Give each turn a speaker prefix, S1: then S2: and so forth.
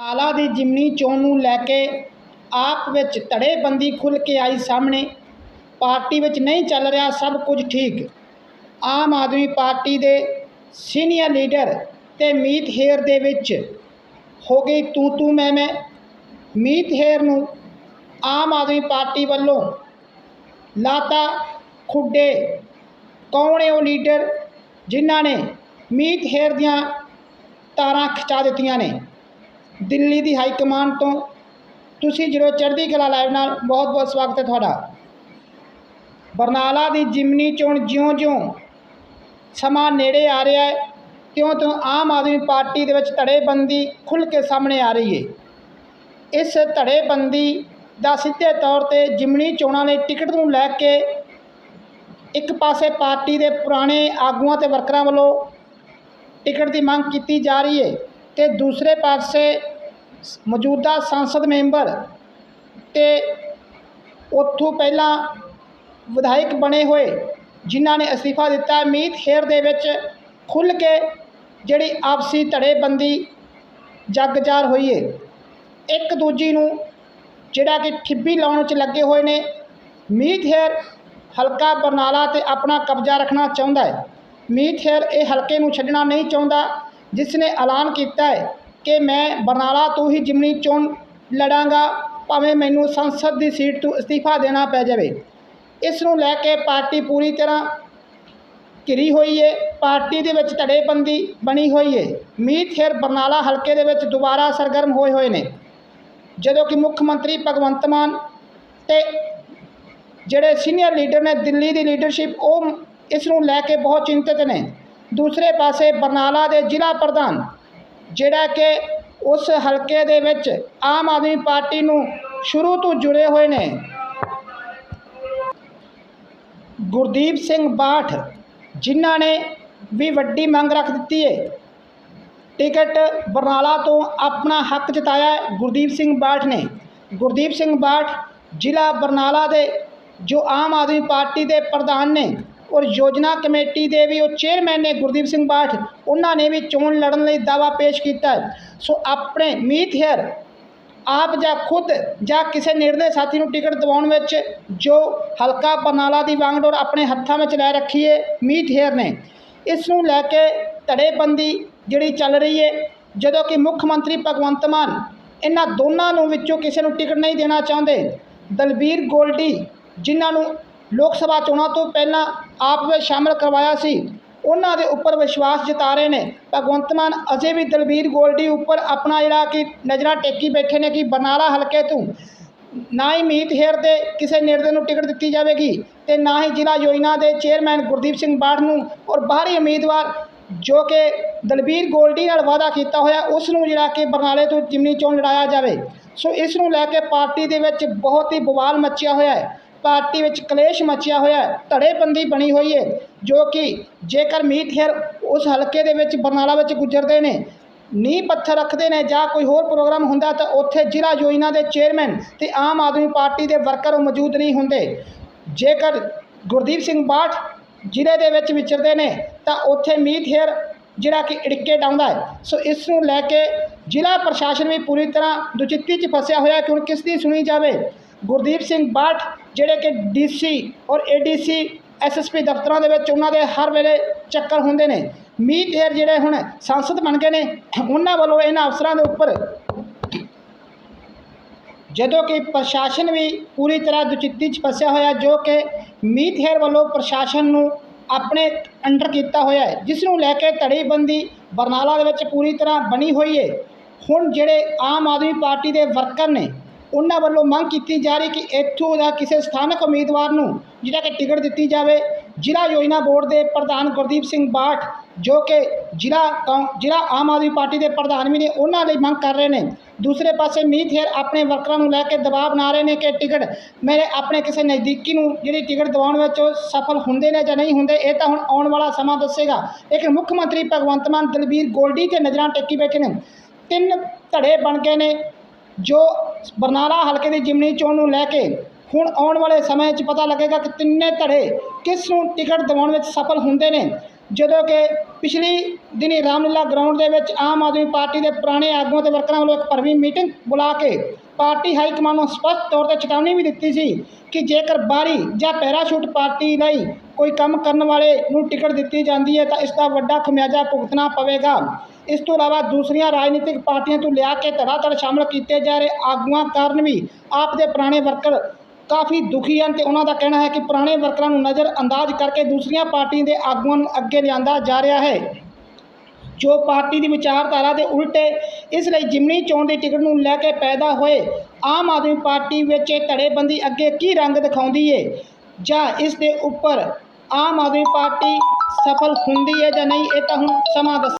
S1: ਆਲਾ ਦੀ ਜਿਮਨੀ ਚੋਣ ਨੂੰ ਲੈ ਕੇ ਆਪ ਵਿੱਚ ਧੜੇਬੰਦੀ ਖੁੱਲ੍ਹ ਕੇ ਆਈ ਸਾਹਮਣੇ। ਪਾਰਟੀ ਵਿੱਚ ਨਹੀਂ ਚੱਲ ਰਿਹਾ, ਸਭ ਕੁਝ ਠੀਕ। ਆਮ ਆਦਮੀ ਪਾਰਟੀ ਦੇ ਸੀਨੀਅਰ ਲੀਡਰ ਤੇ ਮੀਤ ਹੇਰ ਦੇ ਵਿੱਚ ਹੋ ਗਈ ਤੂੰ ਤੂੰ ਮੈਂ ਮੈਂ। ਮੀਤ ਹੇਰ ਨੂੰ ਆਮ ਆਦਮੀ ਪਾਰਟੀ ਵੱਲੋਂ ਲਾਤਾ ਖੁੱਡੇ। ਕੌਣ ਹੈ ਉਹ ਲੀਡਰ ਜਿਨ੍ਹਾਂ ਨੇ ਮੀਤ ਹੇਰ ਦੀਆਂ ਤਾਰਾਂ ਖਿਚਾ ਦਿੱਤੀਆਂ ਨੇ? ਦਿੱਲੀ ਦੀ ਹਾਈ ਕਮਾਂਡ ਤੋਂ। ਤੁਸੀਂ ਜਦੋਂ ਚੜ੍ਹਦੀ ਕਲਾ ਲਾਈਵ ਨਾਲ ਬਹੁਤ ਬਹੁਤ ਸਵਾਗਤ ਹੈ ਤੁਹਾਡਾ। ਬਰਨਾਲਾ ਦੀ ਜਿਮਨੀ ਚੋਣ ਜਿਉਂ-ਜਿਉਂ ਸਮਾਂ ਨੇੜੇ ਆ ਰਿਹਾ ਹੈ ਤਿਉਂ-ਤਿਉਂ ਆਮ ਆਦਮੀ ਪਾਰਟੀ ਦੇ ਵਿੱਚ ਧੜੇਬੰਦੀ ਖੁੱਲ੍ਹ ਕੇ ਸਾਹਮਣੇ ਆ ਰਹੀ ਹੈ। ਇਸ ਧੜੇਬੰਦੀ ਦਾ ਸਿੱਧੇ ਤੌਰ ਤੇ ਜਿਮਨੀ ਚੋਣਾਂ ਲਈ ਟਿਕਟ ਨੂੰ ਲੈ ਕੇ ਇੱਕ ਪਾਸੇ ਪਾਰਟੀ ਦੇ ਪੁਰਾਣੇ ਆਗੂਆਂ ਤੇ ਵਰਕਰਾਂ ਵੱਲੋਂ ਟਿਕਟ ਦੀ ਮੰਗ ਕੀਤੀ ਜਾ ਰਹੀ ਹੈ ਤੇ ਦੂਸਰੇ ਪਾਸੇ ਮੌਜੂਦਾ ਸੰਸਦ ਮੈਂਬਰ ਤੇ ਉੱਥੋਂ ਪਹਿਲਾਂ ਵਿਧਾਇਕ ਬਣੇ ਹੋਏ, ਜਿਨ੍ਹਾਂ ਨੇ ਅਸਤੀਫਾ ਦਿੱਤਾ ਮੀਤ ਖੇਰ ਦੇ ਵਿੱਚ ਖੁੱਲ੍ਹ ਕੇ ਜਿਹੜੀ ਆਪਸੀ ਧੜੇਬੰਦੀ ਜੱਗਜਾਰ ਹੋਈ ਹੈ ਇੱਕ ਦੂਜੀ ਨੂੰ ਜਿਹੜਾ ਕਿ ਠਿੱਬੀ ਲਾਉਣ 'ਚ ਲੱਗੇ ਹੋਏ ਨੇ। ਮੀਤ ਹੇਰ ਹਲਕਾ ਬਰਨਾਲਾ ਤੇ ਆਪਣਾ ਕਬਜ਼ਾ ਰੱਖਣਾ ਚਾਹੁੰਦਾ ਹੈ। ਮੀਤ ਹੇਰ ਇਹ ਹਲਕੇ ਨੂੰ ਛੱਡਣਾ ਨਹੀਂ ਚਾਹੁੰਦਾ, ਜਿਸ ਨੇ ਐਲਾਨ ਕੀਤਾ ਹੈ ਕਿ ਮੈਂ ਬਰਨਾਲਾ ਤੋਂ ਹੀ ਜਿਮਨੀ ਚੋਣ ਲੜਾਂਗਾ, ਭਾਵੇਂ ਮੈਨੂੰ ਸੰਸਦ ਦੀ ਸੀਟ ਤੋਂ ਅਸਤੀਫਾ ਦੇਣਾ ਪੈ ਜਾਵੇ। ਇਸ ਨੂੰ ਲੈ ਕੇ ਪਾਰਟੀ ਪੂਰੀ ਤਰ੍ਹਾਂ ਘਿਰੀ ਹੋਈ ਹੈ ਪਾਰਟੀ ਦੇ ਵਿੱਚ ਧੜੇਬੰਦੀ ਬਣੀ ਹੋਈ ਹੈ ਮੀਤ ਹੇਰ ਬਰਨਾਲਾ ਹਲਕੇ ਦੇ ਵਿੱਚ ਦੁਬਾਰਾ ਸਰਗਰਮ ਹੋਏ ਹੋਏ ਨੇ। ਜਦੋਂ ਕਿ ਮੁੱਖ ਮੰਤਰੀ ਭਗਵੰਤ ਮਾਨ ਤੇ ਜਿਹੜੇ ਸੀਨੀਅਰ ਲੀਡਰ ਨੇ ਦਿੱਲੀ ਦੀ ਲੀਡਰਸ਼ਿਪ, ਉਹ ਇਸ ਨੂੰ ਲੈ ਕੇ ਬਹੁਤ ਚਿੰਤਤ ਨੇ। ਦੂਸਰੇ ਪਾਸੇ ਬਰਨਾਲਾ ਦੇ ਜ਼ਿਲ੍ਹਾ ਪ੍ਰਧਾਨ ਜਿਹੜਾ ਕਿ ਉਸ ਹਲਕੇ ਦੇ ਵਿੱਚ ਆਮ ਆਦਮੀ ਪਾਰਟੀ ਨੂੰ ਸ਼ੁਰੂ ਤੋਂ ਜੁੜੇ ਹੋਏ ਨੇ। ਗੁਰਦੀਪ ਸਿੰਘ ਬਾਠ, ਜਿਨ੍ਹਾਂ ਨੇ ਵੀ ਵੱਡੀ ਮੰਗ ਰੱਖ ਦਿੱਤੀ ਹੈ ਟਿਕਟ ਬਰਨਾਲਾ ਤੋਂ ਆਪਣਾ ਹੱਕ ਜਤਾਇਆ ਗੁਰਦੀਪ ਸਿੰਘ ਬਾਠ ਨੇ। ਗੁਰਦੀਪ ਸਿੰਘ ਬਾਠ ਜ਼ਿਲ੍ਹਾ ਬਰਨਾਲਾ ਦੇ ਜੋ ਆਮ ਆਦਮੀ ਪਾਰਟੀ ਦੇ ਪ੍ਰਧਾਨ ਨੇ। ਔਰ ਯੋਜਨਾ ਕਮੇਟੀ ਦੇ ਵੀ ਉਹ ਚੇਅਰਮੈਨ ਨੇ ਗੁਰਦੀਪ ਸਿੰਘ ਬਾਠ, ਉਹਨਾਂ ਨੇ ਵੀ ਚੋਣ ਲੜਨ ਲਈ ਦਾਵਾ ਪੇਸ਼ ਕੀਤਾ। ਸੋ ਆਪਣੇ ਮੀਤ ਹੇਅਰ, ਆਪ ਜਾਂ ਖੁਦ ਜਾਂ ਕਿਸੇ ਨੇੜਲੇ ਸਾਥੀ ਨੂੰ ਟਿਕਟ ਦਿਵਾਉਣ ਵਿੱਚ ਜੋ ਹਲਕਾ ਬਰਨਾਲਾ ਦੀ ਵਾਂਗਡੋਰ ਆਪਣੇ ਹੱਥਾਂ ਵਿੱਚ ਲੈ ਰੱਖੀ ਹੈ ਮੀਤ ਹੇਅਰ ਨੇ। ਇਸ ਨੂੰ ਲੈ ਕੇ ਧੜੇਬੰਦੀ ਜਿਹੜੀ ਚੱਲ ਰਹੀ ਹੈ ਜਦੋਂ ਕਿ ਮੁੱਖ ਮੰਤਰੀ ਭਗਵੰਤ ਮਾਨ ਇਹਨਾਂ ਦੋਨਾਂ ਨੂੰ ਵਿੱਚੋਂ ਕਿਸੇ ਨੂੰ ਟਿਕਟ ਨਹੀਂ ਦੇਣਾ ਚਾਹੁੰਦੇ। ਦਲਬੀਰ ਗੋਲਡੀ, ਜਿਨ੍ਹਾਂ ਨੂੰ ਲੋਕ ਸਭਾ ਚੋਣਾਂ ਤੋਂ ਪਹਿਲਾਂ ਆਪ ਵਿੱਚ ਸ਼ਾਮਲ ਕਰਵਾਇਆ ਸੀ। ਉਹਨਾਂ ਦੇ ਉੱਪਰ ਵਿਸ਼ਵਾਸ ਜਤਾ ਰਹੇ ਨੇ। ਭਗਵੰਤ ਮਾਨ ਅਜੇ ਵੀ ਦਲਬੀਰ ਗੋਲਡੀ ਉੱਪਰ ਆਪਣਾ ਜਿਹੜਾ ਕਿ ਨਜ਼ਰਾਂ ਟੇਕੀ ਬੈਠੇ ਨੇ ਕਿ ਬਰਨਾਲਾ ਹਲਕੇ ਤੋਂ ਨਾ ਹੀ ਮੀਤ ਹੇਰ ਦੇ ਕਿਸੇ ਨੇੜੇ ਨੂੰ ਟਿਕਟ ਦਿੱਤੀ ਜਾਵੇਗੀ ਤੇ ਨਾ ਹੀ ਜ਼ਿਲ੍ਹਾ ਯੋਜਨਾ ਦੇ ਚੇਅਰਮੈਨ ਗੁਰਦੀਪ ਸਿੰਘ ਬਾਠ ਨੂੰ ਔਰ ਬਾਹਰੀ ਉਮੀਦਵਾਰ ਜੋ ਕਿ ਦਲਬੀਰ ਗੋਲਡੀ ਨਾਲ ਵਾਅਦਾ ਕੀਤਾ ਹੋਇਆ, ਉਸ ਨੂੰ ਜਿਹੜਾ ਕਿ ਬਰਨਾਲੇ ਤੋਂ ਜਿਮਨੀ ਚੋਣ ਲੜਾਇਆ ਜਾਵੇ। ਸੋ ਇਸ ਨੂੰ ਲੈ ਕੇ ਪਾਰਟੀ ਦੇ ਵਿੱਚ ਬਹੁਤ ਹੀ ਬਵਾਲ ਮੱਚਿਆ ਹੋਇਆ ਹੈ। ਪਾਰਟੀ ਵਿੱਚ ਕਲੇਸ਼ ਮਚਿਆ ਹੋਇਆ ਹੈ ਧੜੇਬੰਦੀ ਬਣੀ ਹੋਈ ਹੈ, ਜੋ ਕਿ ਜੇਕਰ ਮੀਤ ਹੇਰ ਉਸ ਹਲਕੇ ਦੇ ਵਿੱਚ ਬਰਨਾਲਾ ਵਿੱਚ ਗੁਜ਼ਰਦੇ ਨੇ, ਨੀਂਹ ਪੱਥਰ ਰੱਖਦੇ ਨੇ ਜਾਂ ਕੋਈ ਹੋਰ ਪ੍ਰੋਗਰਾਮ ਹੁੰਦਾ ਤਾਂ ਉੱਥੇ ਜ਼ਿਲ੍ਹਾ ਯੋਜਨਾ ਦੇ ਚੇਅਰਮੈਨ ਤੇ ਆਮ ਆਦਮੀ ਪਾਰਟੀ ਦੇ ਵਰਕਰ ਮੌਜੂਦ ਨਹੀਂ ਹੁੰਦੇ। ਜੇਕਰ ਗੁਰਦੀਪ ਸਿੰਘ ਬਾਠ ਜ਼ਿਲ੍ਹੇ ਦੇ ਵਿੱਚ ਵਿਚਰਦੇ ਨੇ ਤਾਂ ਉੱਥੇ ਮੀਤ ਹੇਰ ਜਿਹੜਾ ਕਿ ਇੜਕੇ ਡਾਉਂਦਾ ਹੈ। ਸੋ ਇਸ ਨੂੰ ਲੈ ਕੇ ਜ਼ਿਲ੍ਹਾ ਪ੍ਰਸ਼ਾਸਨ ਵੀ ਪੂਰੀ ਤਰ੍ਹਾਂ ਦੁਚਿੱਤੀ 'ਚ ਫਸਿਆ ਹੋਇਆ ਕਿ ਹੁਣ ਕਿਸ ਦੀ ਸੁਣੀ ਜਾਵੇ? ਗੁਰਦੀਪ ਸਿੰਘ ਬਾਠ ਜਿਹੜੇ ਕਿ ਡੀਸੀ ਔਰ ਏਡੀਸੀ ਐਸਐਸਪੀ ਦਫ਼ਤਰਾਂ ਦੇ ਵਿੱਚ ਉਹਨਾਂ ਦੇ ਹਰ ਵੇਲੇ ਚੱਕਰ ਹੁੰਦੇ ਨੇ। ਮੀਤ ਹੇਰ ਜਿਹੜੇ ਹੁਣ ਸੰਸਦ ਬਣ ਗਏ ਨੇ, ਉਹਨਾਂ ਵੱਲੋਂ ਇਹਨਾਂ ਅਫਸਰਾਂ ਦੇ ਉੱਪਰ ਜਦੋਂ ਕਿ ਪ੍ਰਸ਼ਾਸਨ ਵੀ ਪੂਰੀ ਤਰ੍ਹਾਂ ਦੁਚਿੱਤੀ 'ਚ ਫਸਿਆ ਹੋਇਆ, ਜੋ ਕਿ ਮੀਤ ਹੇਰ ਵੱਲੋਂ ਪ੍ਰਸ਼ਾਸਨ ਨੂੰ ਆਪਣੇ ਅੰਡਰ ਕੀਤਾ ਹੋਇਆ ਹੈ, ਜਿਸ ਨੂੰ ਲੈ ਕੇ ਧੜੇਬੰਦੀ ਬਰਨਾਲਾ ਦੇ ਵਿੱਚ ਪੂਰੀ ਤਰ੍ਹਾਂ ਬਣੀ ਹੋਈ ਹੈ। ਹੁਣ ਜਿਹੜੇ ਆਮ ਆਦਮੀ ਪਾਰਟੀ ਦੇ ਵਰਕਰ ਨੇ ਉਹਨਾਂ ਵੱਲੋਂ ਮੰਗ ਕੀਤੀ ਜਾ ਰਹੀ ਕਿ ਇੱਥੋਂ ਦਾ ਕਿਸੇ ਸਥਾਨਕ ਉਮੀਦਵਾਰ ਨੂੰ ਜਿਹੜਾ ਕਿ ਟਿਕਟ ਦਿੱਤੀ ਜਾਵੇ, ਜ਼ਿਲ੍ਹਾ ਯੋਜਨਾ ਬੋਰਡ ਦੇ ਪ੍ਰਧਾਨ ਗੁਰਦੀਪ ਸਿੰਘ ਬਾਠ, ਜੋ ਕਿ ਜ਼ਿਲ੍ਹਾ ਕੌਂ- ਜ਼ਿਲ੍ਹਾ ਆਮ ਆਦਮੀ ਪਾਰਟੀ ਦੇ ਪ੍ਰਧਾਨ ਵੀ ਨੇ, ਉਹਨਾਂ ਲਈ ਮੰਗ ਕਰ ਰਹੇ ਨੇ। ਦੂਸਰੇ ਪਾਸੇ ਮੀਤ ਹੇਰ ਆਪਣੇ ਵਰਕਰਾਂ ਨੂੰ ਲੈ ਕੇ ਦਬਾਅ ਬਣਾ ਰਹੇ ਨੇ ਕਿ ਟਿਕਟ ਮੇਰੇ ਆਪਣੇ ਕਿਸੇ ਨਜ਼ਦੀਕੀ ਨੂੰ ਜਿਹੜੀ ਟਿਕਟ ਦਿਵਾਉਣ ਵਿੱਚ ਉਹ ਸਫਲ ਹੁੰਦੇ ਨੇ ਜਾਂ ਨਹੀਂ ਹੁੰਦੇ, ਇਹ ਤਾਂ ਹੁਣ ਆਉਣ ਵਾਲਾ ਸਮਾਂ ਦੱਸੇਗਾ। ਲੇਕਿਨ ਮੁੱਖ ਮੰਤਰੀ ਭਗਵੰਤ ਮਾਨ, ਦਲਬੀਰ ਗੋਲਡੀ ਤੇ ਨਜ਼ਰਾਂ ਟੇਕੀ ਬੈਠੇ ਨੇ। ਤਿੰਨ ਧੜੇ ਬਣ ਗਏ ਨੇ। ਜੋ ਬਰਨਾਲਾ ਹਲਕੇ ਦੀ ਜਿਮਨੀ ਚੋਣ ਨੂੰ ਲੈ ਕੇ ਹੁਣ ਆਉਣ ਵਾਲੇ ਸਮੇਂ 'ਚ ਪਤਾ ਲੱਗੇਗਾ ਕਿ ਤਿੰਨੇ ਧੜੇ ਕਿਸ ਨੂੰ ਟਿਕਟ ਦਿਵਾਉਣ ਵਿੱਚ ਸਫਲ ਹੁੰਦੇ ਨੇ। ਜਦੋਂ ਕਿ ਪਿਛਲੀ ਦਿਨੀ ਰਾਮਲੀਲਾ ਗਰਾਊਂਡ ਦੇ ਵਿੱਚ ਆਮ ਆਦਮੀ ਪਾਰਟੀ ਦੇ ਪੁਰਾਣੇ ਆਗੂਆਂ ਤੇ ਵਰਕਰਾਂ ਵੱਲੋਂ ਇੱਕ ਭਰਵੀਂ ਮੀਟਿੰਗ ਬੁਲਾ ਕੇ ਪਾਰਟੀ ਹਾਈ ਕਮਾਂਡ ਨੂੰ ਸਪਸ਼ਟ ਤੌਰ ਤੇ ਚੇਤਾਵਨੀ ਵੀ ਦਿੱਤੀ ਸੀ ਕਿ ਜੇਕਰ ਬਾਹਰੀ ਜਾਂ ਪੈਰਾਸ਼ੂਟ ਪਾਰਟੀ ਲਈ ਕੋਈ ਕੰਮ ਕਰਨ ਵਾਲੇ ਨੂੰ ਟਿਕਟ ਦਿੱਤੀ ਜਾਂਦੀ ਹੈ ਤਾਂ ਇਸ ਦਾ ਵੱਡਾ ਖਮਿਆਜਾ ਭੁਗਤਣਾ ਪਵੇਗਾ। ਇਸ ਤੋਂ ਇਲਾਵਾ ਦੂਸਰੀਆਂ ਰਾਜਨੀਤਿਕ ਪਾਰਟੀਆਂ ਤੋਂ ਲਿਆ ਕੇ ਧੜਾ ਧੜ ਸ਼ਾਮਲ ਕੀਤੇ ਜਾ ਰਹੇ ਆਗੂਆਂ ਕਾਰਨ ਵੀ ਆਪ ਦੇ ਪੁਰਾਣੇ ਵਰਕਰ ਕਾਫੀ ਦੁਖੀ ਹਨ ਤੇ ਉਹਨਾਂ ਦਾ ਕਹਿਣਾ ਹੈ ਕਿ ਪੁਰਾਣੇ ਵਰਕਰਾਂ ਨੂੰ ਨਜ਼ਰ ਅੰਦਾਜ਼ ਕਰਕੇ ਦੂਸਰੀਆਂ ਪਾਰਟੀਆਂ ਦੇ ਆਗੂਆਂ ਨੂੰ ਅੱਗੇ ਲਿਆਂਦਾ ਜਾ ਰਿਹਾ ਹੈ। ਜੋ ਪਾਰਟੀ ਦੀ ਵਿਚਾਰਧਾਰਾ ਦੇ ਉਲਟੇ ਇਸ ਲਈ ਜਿਮਨੀ ਚੋਣ ਦੀ ਟਿਕਟ ਨੂੰ ਲੈ ਕੇ ਪੈਦਾ ਹੋਏ, ਆਮ ਆਦਮੀ ਪਾਰਟੀ ਵਿੱਚ ਇਹ ਧੜੇਬੰਦੀ ਅੱਗੇ ਕੀ ਰੰਗ ਦਿਖਾਉਂਦੀ ਹੈ ਜਾਂ ਇਸ ਦੇ ਉੱਪਰ ਆਮ ਆਦਮੀ ਪਾਰਟੀ ਸਫਲ ਹੁੰਦੀ ਹੈ ਜਾਂ ਨਹੀਂ, ਇਹ ਤਾਂ ਹੁਣ ਸਮਾਂ ਦੱਸ